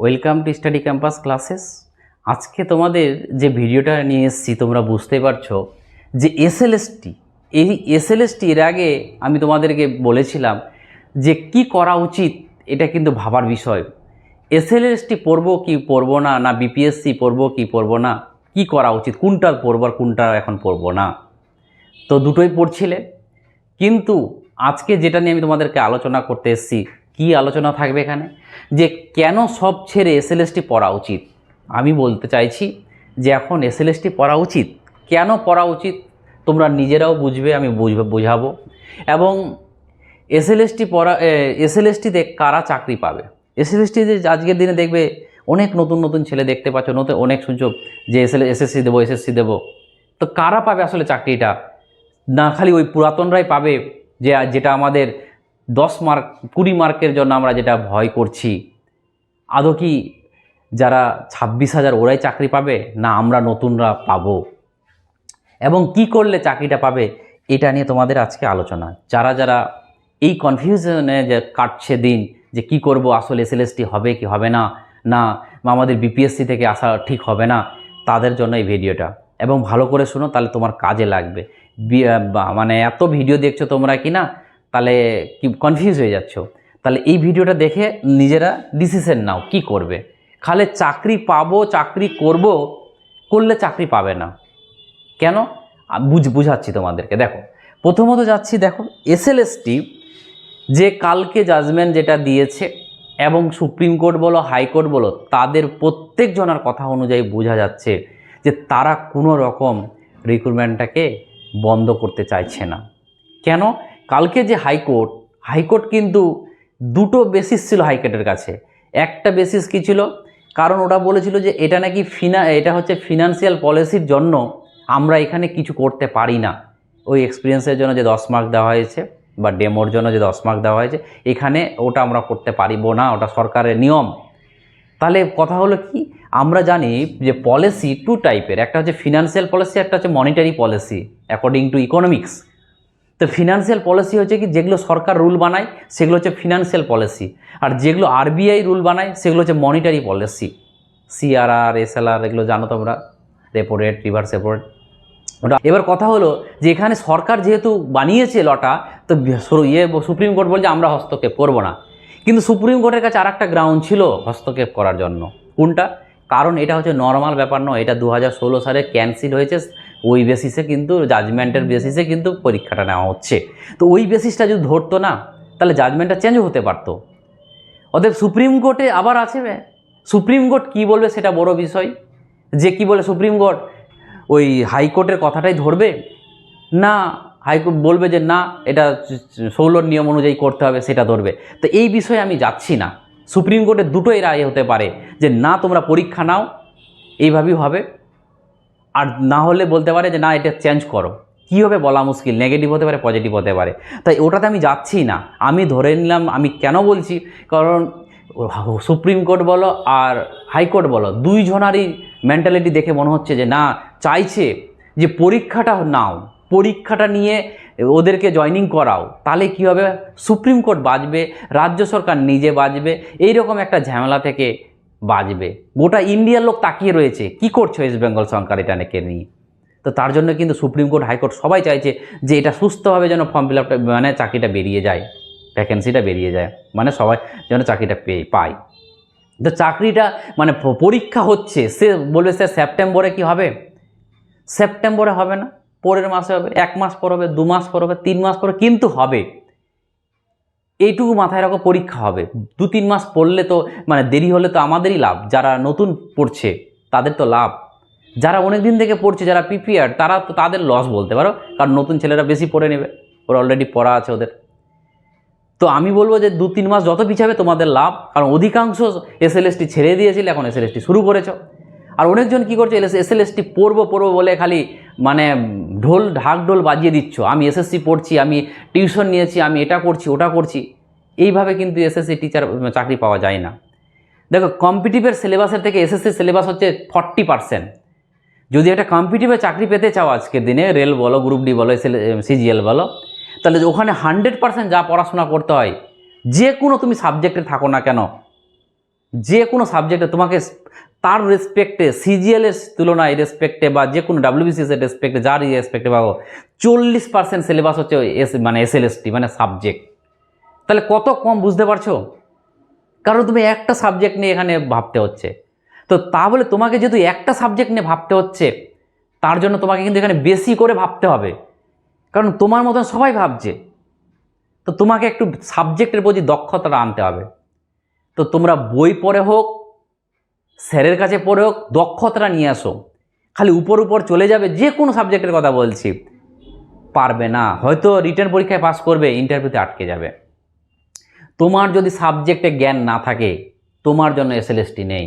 Welcome to study campus classes আজকে তোমাদের যে ভিডিওটা নিয়ে এসেছি, তোমরা বুঝতে পারছ যে এসএলএসটি এই এসএলএসটি এর আগে আমি তোমাদেরকে বলেছিলাম যে কি করা উচিত, এটা কিন্তু ভাবার বিষয়। এসএলএসটি পড়ব কি পড়ব না না বিপিএসসি পড়ব কি পড়ব না, কি করা উচিত, কোনটা পড়ব আর কোনটা এখন পড়ব না। তো দুটোই পড়ছিলে। কিন্তু আজকে যেটা নিয়ে আমি তোমাদেরকে আলোচনা করতে এসেছি কি আলোচনা থাকবে এখানে? যে কেন সব ছেড়ে এসএলএসটি পড়া উচিত? আমি বলতে চাইছি যে এখন এসএলএসটি পড়া উচিত? কেন পড়া উচিত? তোমরা নিজেরাও বুঝবে, আমি বুঝবে, বোঝাবো। এবং এসএলএসটি পড়া এসএলএসটিতে কারা চাকরি পাবে? এসএলএসটিতে আজকের দিনে দেখবে অনেক নতুন নতুন ছেলে দেখতে পাচ্ছ, নতুন, অনেক শুনছো যে এসএল এসএসসি দেবো এসএসসি দেবো। তো কারা পাবে আসলে চাকরিটা? না খালি ওই পুরাতনরাই পাবে যে, যেটা আমাদের দশ মার্ক, কুড়ি মার্কের জন্য আমরা যেটা ভয় করছি। আদৌ কি যারা ছাব্বিশ হাজার ওরাই চাকরি পাবে? না, আমরা নতুনরা পাবো। এবং কি করলে চাকরিটা পাবে? এটা নিয়ে তোমাদের আজকে আলোচনা। যারা যারা এই কনফিউশনে যে কাটছে দিন, যে কি করব, আসলে এসএলএসটি হবে কি হবে না না আমাদের বিপিএসসি থেকে আসা ঠিক হবে না, তাদের জন্য এই ভিডিওটা। এবং ভালো করে শুনো, তাহলে তোমার কাজে লাগবে। মানে এত ভিডিও দেখছ তোমরা কি না তাহলে কি কনফিউজ হয়ে যাচ্ছ? তাহলে এই ভিডিওটা দেখে নিজেরা ডিসিশন নাও, কি করবে? খালে চাকরি পাবো, চাকরি করব, করলে চাকরি পাবে না। কেন? বুঝ, বুঝাচ্ছি তোমাদেরকে, দেখো। প্রথমত যাচ্ছি, দেখো এসএলএসটি যে কালকে জাজমেন্ট যেটা দিয়েছে এবং সুপ্রিম কোর্ট বলো হাইকোর্ট বলো, তাদের প্রত্যেক জনের কথা অনুযায়ী বোঝা যাচ্ছে যে তারা কোনো রকম রিক্রুটমেন্টটাকে বন্ধ করতে চাইছে না। কেন? কালকে যে হাইকোর্ট হাইকোর্ট কিন্তু দুটো বেসিস ছিল হাইকোর্টের কাছে। একটা বেসিস কি ছিল? কারণ ওটা বলেছিল যে এটা নাকি ফিনা, এটা হচ্ছে ফিনান্সিয়াল পলিসির জন্য আমরা এখানে কিছু করতে পারি না। ওই এক্সপিরিয়েন্সের জন্য যে দশ মার্ক দেওয়া হয়েছে বা ডেমোর জন্য যে দশ মার্ক দেওয়া হয়েছে, এখানে ওটা আমরা করতে পারিব না, ওটা সরকারের নিয়ম। তাহলে কথা হলো কি? আমরা জানি যে পলিসি টু টাইপের একটা হচ্ছে ফিনান্সিয়াল পলিসি একটা হচ্ছে monetary policy according to economics তো ফিনান্সিয়াল পলিসি হচ্ছে কি, যেগুলো সরকার রুল বানায়, সেগুলো হচ্ছে ফিনান্সিয়াল পলিসি আর যেগুলো আরবিআই রুল বানায়, সেগুলো হচ্ছে মনিটারি পলিসি সিআরআর এসএলআর এগুলো জানো তোমরা? Repo rate reverse repo rate ওটা এবার কথা হলো যে এখানে সরকার যেহেতু বানিয়েছে লটা, তো ইয়ে সুপ্রিম কোর্ট বলছে, আমরা হস্তক্ষেপ করব না। কিন্তু সুপ্রিম কোর্টের কাছে আর একটা গ্রাউন্ড ছিল হস্তক্ষেপ করার জন্য। কোনটা? কারণ এটা হচ্ছে নর্মাল ব্যাপার নয়, এটা দু হাজার ষোলো সালে ক্যান্সেল হয়েছে। ওই বেসিসে কিন্তু জাজমেন্টের বেসিসে কিন্তু পরীক্ষাটা নেওয়া হচ্ছে। তো ওই বেসিসটা যদি ধরতো না তাহলে জাজমেন্টটা চেঞ্জ হতে পারতো। অতএব সুপ্রিম কোর্টে আবার আছে সুপ্রিম কোর্ট কি বলবে সেটা বড় বিষয়। যে কি বলে সুপ্রিম কোর্ট? ওই হাইকোর্টের কথাটাই ধরবে? না হাইকোর্ট বলবে যে না এটা ষোলোর নিয়ম অনুযায়ী করতে হবে সেটা ধরবে। তো এই বিষয়ে আমি যাচ্ছি না। সুপ্রিম কোর্টের দুটোই রায় হতে পারে যে না তোমরা পরীক্ষা নাও এইভাবেই হবে। আর না হলে বলতে পারে যে, না, এটা চেঞ্জ করো। কী হবে বলা মুশকিল? নেগেটিভ হতে পারে পজিটিভ হতে পারে। তাই ওটাতে আমি যাচ্ছি না। আমি ধরে নিলাম, আমি কেন বলছি? কারণ সুপ্রিম কোর্ট বলো আর হাইকোর্ট বলো দুই জনারই মেন্টালিটি দেখে মনে হচ্ছে যে, না, চাইছে যে পরীক্ষাটা নাও। পরীক্ষাটা নিয়ে ওদেরকে জয়নিং করাও। তাহলে কী হবে? সুপ্রিম কোর্ট বাঁচবে রাজ্য সরকার নিজে বাঁচবে এইরকম একটা ঝামেলা থেকে বাঁচবে গোটা ইন্ডিয়ার লোক তাকিয়ে রয়েছে, কি করছে ওয়েস্ট বেঙ্গল সরকার এটা নাকি নিয়ে? তো তার জন্য কিন্তু সুপ্রিম কোর্ট হাইকোর্ট সবাই চাইছে যে এটা সুস্থভাবে যেন ফর্ম ফিল আপটা মানে চাকরিটা বেরিয়ে যায় ভ্যাকেন্সিটা বেরিয়ে যায় মানে সবাই যেন চাকরিটা পেয়ে, পায়। তো চাকরিটা মানে পরীক্ষা হচ্ছে, সে বলবে সে সেপ্টেম্বরে কি হবে? সেপ্টেম্বরে হবে না, পরের মাসে হবে, এক মাস পর হবে, দু মাস পর হবে, তিন মাস পর কিন্তু হবে। এইটুকু মাথায় রাখো, পরীক্ষা হবে। দু, তিন মাস পড়লে তো মানে দেরি হলে তো আমাদেরই লাভ। যারা নতুন পড়ছে, তাদের তো লাভ। যারা অনেক দিন থেকে পড়ছে, যারা প্রিপেয়ার তারা তো তাদের লস বলতে পারো, কারণ নতুন ছেলেরা বেশি পড়ে নেবে। ওরা অলরেডি পড়া আছে ওদের। তো আমি বলব যে দু, তিন মাস যত পিছাবে, তোমাদের লাভ। কারণ অধিকাংশ এসএলএসটি ছেড়ে দিয়েছিল, এখন এসএলএসটি শুরু করেছ। আর অনেকজন কী করছে এসএলএসটি পড়ব পড়ব বলে খালি মানে ঢোল, ঢাক ঢোল বাজিয়ে দিচ্ছ। আমি এসএসসি পড়ছি, আমি টিউশন নিয়েছি, আমি এটা করছি, ওটা করছি। এইভাবে কিন্তু এসএসসি টিচার চাকরি পাওয়া যায় না। দেখো কম্পিটিভের সিলেবাসের থেকে এসএসসি সিলেবাস হচ্ছে ফর্টি যদি একটা কম্পিটিভে চাকরি পেতে চাও আজকের দিনে, রেল বলো গ্রুপ ডি বলো সিজিএল বলো, তাহলে ওখানে হান্ড্রেড পার্সেন্ট যা পড়াশোনা করতে হয়, যে কোনো তুমি সাবজেক্টে থাকো না কেন, যে কোনো সাবজেক্টে তোমাকে তার রেসপেক্টে সিজিএলের তুলনায় রেসপেক্টে বা যে কোনো ডাব্লিউবিসিএস এর রেসপেক্টে যার রেসপেক্টে পাবো চল্লিশ পার্সেন্ট সিলেবাস হচ্ছে এস মানে এসএলএসটি মানে সাবজেক্ট তাহলে কত কম বুঝতে পারছ? কারণ তুমি একটা সাবজেক্ট নিয়ে এখানে ভাবতে হচ্ছে। তো তা বলে তোমাকে যেহেতু একটা সাবজেক্ট নিয়ে ভাবতে হচ্ছে, তার জন্য তোমাকে কিন্তু এখানে বেশি করে ভাবতে হবে। কারণ তোমার মতন সবাই ভাবছে। তো তোমাকে একটু সাবজেক্টের প্রতি দক্ষতাটা আনতে হবে। তো তোমরা বই পড়ে হোক, স্যারের কাছে পড়ে হোক, দক্ষতাটা নিয়ে আসো। খালি উপর উপর চলে যাবে, যে কোনো সাবজেক্টের কথা বলছি। পারবে না। হয়তো রিটার্ন পরীক্ষায় পাস করবে ইন্টারভিউতে আটকে যাবে। তোমার যদি সাবজেক্টে জ্ঞান না থাকে, তোমার জন্য এসএলএসটি নেই।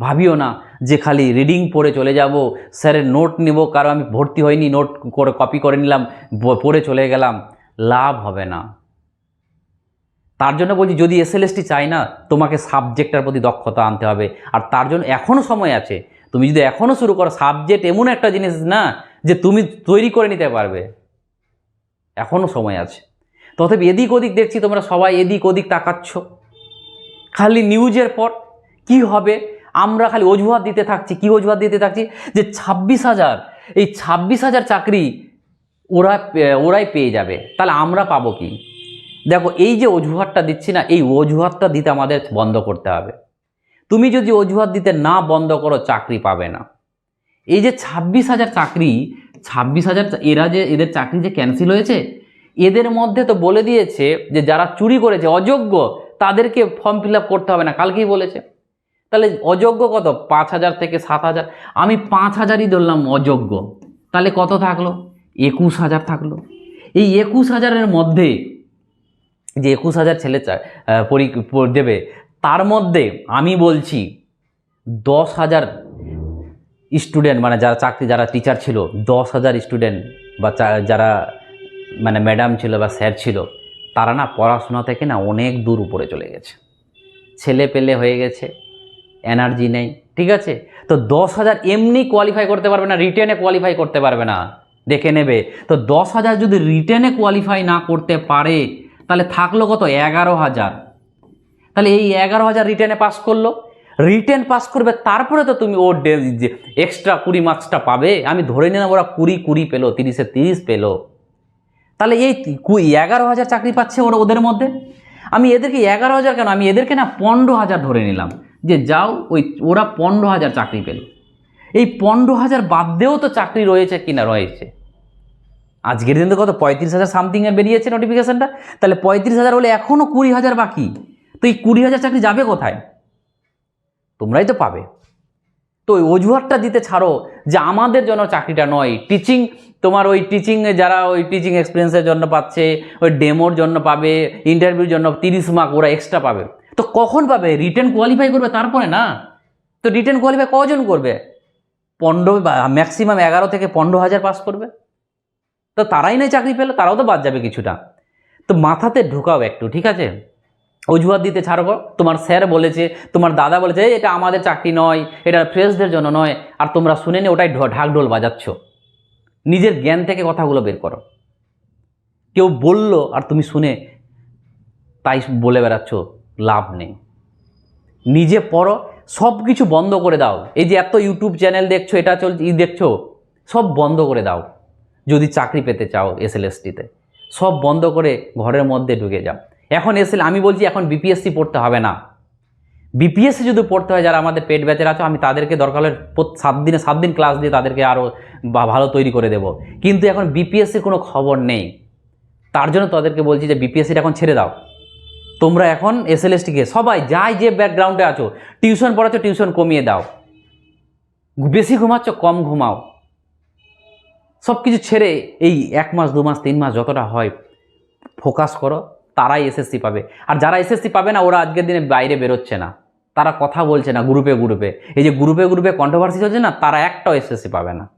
ভাবিও না যে খালি রিডিং পড়ে চলে যাব, স্যারের নোট নেব, কারণ আমি ভর্তি হইনি, নোট করে কপি করে নিলাম পড়ে চলে গেলাম। লাভ হবে না। তার জন্য বলছি, যদি এসএলএসটি চাই না, তোমাকে সাবজেক্টের প্রতি দক্ষতা আনতে হবে। আর তার জন্য এখনও সময় আছে। তুমি যদি এখনও শুরু করো, সাবজেক্ট এমন একটা জিনিস না, যে তুমি তৈরি করে নিতে পারবে। এখনও সময় আছে। তথাপি এদিক ওদিক দেখছি তোমরা সবাই এদিক ওদিক তাকাচ্ছ। খালি নিউজের পর কি হবে? আমরা খালি অজুহাত দিতে থাকছি। কি অজুহাত দিতে থাকছি? যে ছাব্বিশ হাজার, এই ছাব্বিশ হাজার চাকরি ওরা, ওরাই পেয়ে যাবে। তাহলে আমরা পাবো কি? দেখো, এই যে অজুহাতটা দিচ্ছি না, এই অজুহাতটা দিতে আমাদের বন্ধ করতে হবে। তুমি যদি অজুহাত দিতে না বন্ধ করো, চাকরি পাবে না। এই যে ছাব্বিশ হাজার চাকরি, ছাব্বিশ হাজার, এরা যে, এদের চাকরি যে ক্যান্সেল হয়েছে এদের মধ্যে তো বলে দিয়েছে যে যারা চুরি করেছে অযোগ্য তাদেরকে ফর্ম ফিল করতে হবে না। কালকেই বলেছে। তাহলে অযোগ্য কত? পাঁচ হাজার থেকে সাত হাজার। আমি পাঁচ হাজারই ধরলাম অযোগ্য। তাহলে কত থাকল? একুশ হাজার থাকল। এই একুশ হাজারের মধ্যে যে একুশ হাজার ছেলে আহ, দেবে তার মধ্যে আমি বলছি দশ হাজার স্টুডেন্ট মানে যারা চাকরি যারা টিচার ছিল দশ হাজার স্টুডেন্ট বা যারা মানে ম্যাডাম ছিল বা স্যার ছিল, তারা না পড়াশোনা থেকে না অনেক দূর উপরে চলে গেছে। ছেলে পেলে হয়ে গেছে, এনার্জি নেই, ঠিক আছে? তো দশ হাজার এমনি কোয়ালিফাই করতে পারবে না রিটেনে কোয়ালিফাই করতে পারবে না, দেখে নেবে। তো দশ হাজার যদি রিটেনে কোয়ালিফাই না করতে পারে, তাহলে থাকল কত? এগারো হাজার। তাহলে এই এগারো হাজার রিটেনে পাস করল। রিটেন পাস করবে, তারপরে তো তুমি ওর এক্সট্রা কুড়ি মার্কসটা পাবে। আমি ধরে নিলাম ওরা কুড়ি কুড়ি পেল, তিরিশে তিরিশ পেল। তাহলে এই কু- এগারো হাজার চাকরি পাচ্ছে ওরা ওদের মধ্যে? আমি এদেরকে এগারো হাজার কেন? আমি এদেরকে না পনেরো হাজার ধরে নিলাম। যে যাও, ওই ওরা পনেরো হাজার চাকরি পেল। এই পনেরো হাজার বাদ দিয়েও তো চাকরি রয়েছে কিনা রয়েছে? আজকের দিন তো কত, পঁয়ত্রিশ হাজার সামথিংয়ে বেরিয়েছে নোটিফিকেশানটা তাহলে পঁয়ত্রিশ হাজার হলে এখনও কুড়ি হাজার বাকি? তো এই কুড়ি হাজার চাকরি যাবে কোথায়? তোমরাই তো পাবে। তো ওই অজুহাতটা দিতে ছাড়ো যে আমাদের জন্য চাকরিটা নয়। টিচিং তোমার ওই টিচিংয়ে যারা ওই টিচিং এক্সপিরিয়েন্সের জন্য পাচ্ছে, ওই ডেমোর জন্য পাবে ইন্টারভিউর জন্য তিরিশ মার্ক ওরা এক্সট্রা পাবে। তো কখন পাবে? রিটার্ন কোয়ালিফাই করবে তারপরে না? তো রিটার্ন কোয়ালিফাই কজন করবে? পনেরো ম্যাক্সিমাম এগারো থেকে পনেরো হাজার পাস করবে। তো তারাই নয় চাকরি পেল, তারাও তো বাদ যাবে কিছুটা। তো মাথাতে ঢুকাও একটু, ঠিক আছে? অজুহাত দিতে ছাড়ো তোমার স্যার বলেছে তোমার দাদা বলেছে "এই, এটা আমাদের চাকরি নয় এটা ফ্রেশদের জন্য নয়। আর তোমরা শুনে নি ওটাই ঢ- ঢাক ঢোল বাজাচ্ছ। নিজের জ্ঞান থেকে কথাগুলো বের করো। কেউ বলল আর তুমি শুনে তাই বলে বেড়াচ্ছ লাভ নেই। নিজে পড়ো সব কিছু বন্ধ করে দাও। এই যে এত ইউটিউব চ্যানেল দেখছ এটা চলছে ই দেখছ সব বন্ধ করে দাও। যদি চাকরি পেতে চাও এসএলএসটিতে সব বন্ধ করে ঘরের মধ্যে ঢুকে যাও। এখন এসএল আমি বলছি এখন বিপিএসসি পড়তে হবে না। বিপিএসসি যদি পড়তে হয়, যারা আমাদের পেট ব্যাচের আছো, আমি তাদেরকে দরকার হলে সাত দিনে, সাত দিন ক্লাস দিয়ে তাদেরকে আরও ভালো তৈরি করে দেব। কিন্তু এখন বিপিএসসির কোনো খবর নেই। তার জন্য তাদেরকে বলছি যে বিপিএসসিটা এখন ছেড়ে দাও। তোমরা এখন এসএলএসটিকে সবাই যাই যে ব্যাকগ্রাউন্ডে আছো টিউশন পড়াচ্ছ টিউশন কমিয়ে দাও। বেশি ঘুমাচ্ছ, কম ঘুমাও। সব কিছু ছেড়ে এই এক মাস, দু মাস, তিন মাস যতটা হয় ফোকাস করো। তারাই এসএসসি পাবে। আর যারা এসএসসি পাবে না, ওরা আজকের দিনে বাইরে বেরোচ্ছে না। তারা কথা বলছে না গ্রুপে গ্রুপে এই যে গ্রুপে গ্রুপে কন্ট্রোভার্সি চলছে না, তারা একটাও এসএসসি পাবে না।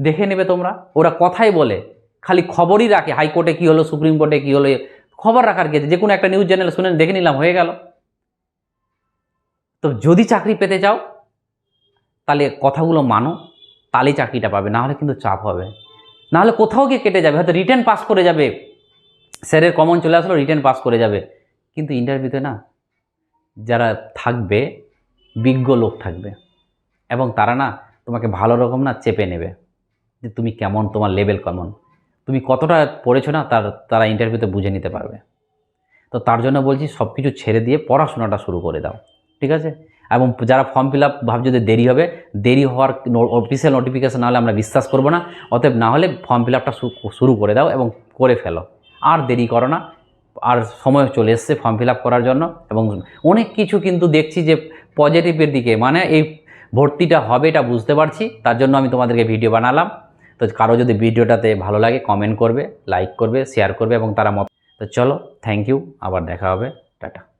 দেখে নেবে তোমরা। ওরা কথাই বলে। খালি খবরই রাখে। হাইকোর্টে কী হলো, সুপ্রিম কোর্টে কী হলো খবর রাখার আছে? যে কোনো একটা নিউজ চ্যানেল শুনে দেখে নিলাম, হয়ে গেল। তো যদি চাকরি পেতে চাও, তাহলে কথাগুলো মানো, তাহলেই চাকরিটা পাবে। নাহলে কিন্তু চাপ হবে। নাহলে কোথাও গিয়ে কেটে যাবে। হয়তো রিটার্ন পাস করে যাবে। স্যারের কমন চলে আসলো রিটার্ন পাস করে যাবে। কিন্তু ইন্টারভিউতে না, যারা থাকবে, বিজ্ঞ লোক থাকবে। এবং তারা না, তোমাকে ভালো রকম না চেপে নেবে, যে তুমি কেমন, তোমার লেভেল কেমন। তুমি কতটা পড়েছো না, তার, তারা ইন্টারভিউতে বুঝে নিতে পারবে। তো তার জন্য বলছি সব কিছু ছেড়ে দিয়ে পড়াশোনাটা শুরু করে দাও, ঠিক আছে? এবং যারা ফর্ম ফিল আপ ভাবছ যে দেরি হবে, দেরি হওয়ার অফিসিয়াল নোটিফিকেশান না হলে আমরা বিশ্বাস করব না। অতএব না হলে ফর্ম ফিল আপটা শুরু করে দাও এবং করে ফেলো। আর দেরি করো না। আর সময় চলে এসছে ফর্ম ফিল করার জন্য এবং অনেক কিছু কিন্তু দেখছি যে পজিটিভের দিকে মানে এই ভর্তিটা হবে এটা বুঝতে পারছি, তার জন্য আমি তোমাদেরকে ভিডিও বানালাম। তো কারও যদি ভিডিওটাতে ভালো লাগে কমেন্ট করবে লাইক করবে শেয়ার করবে এবং তারা মত তো চলো থ্যাংক ইউ আবার দেখা হবে, টাটা।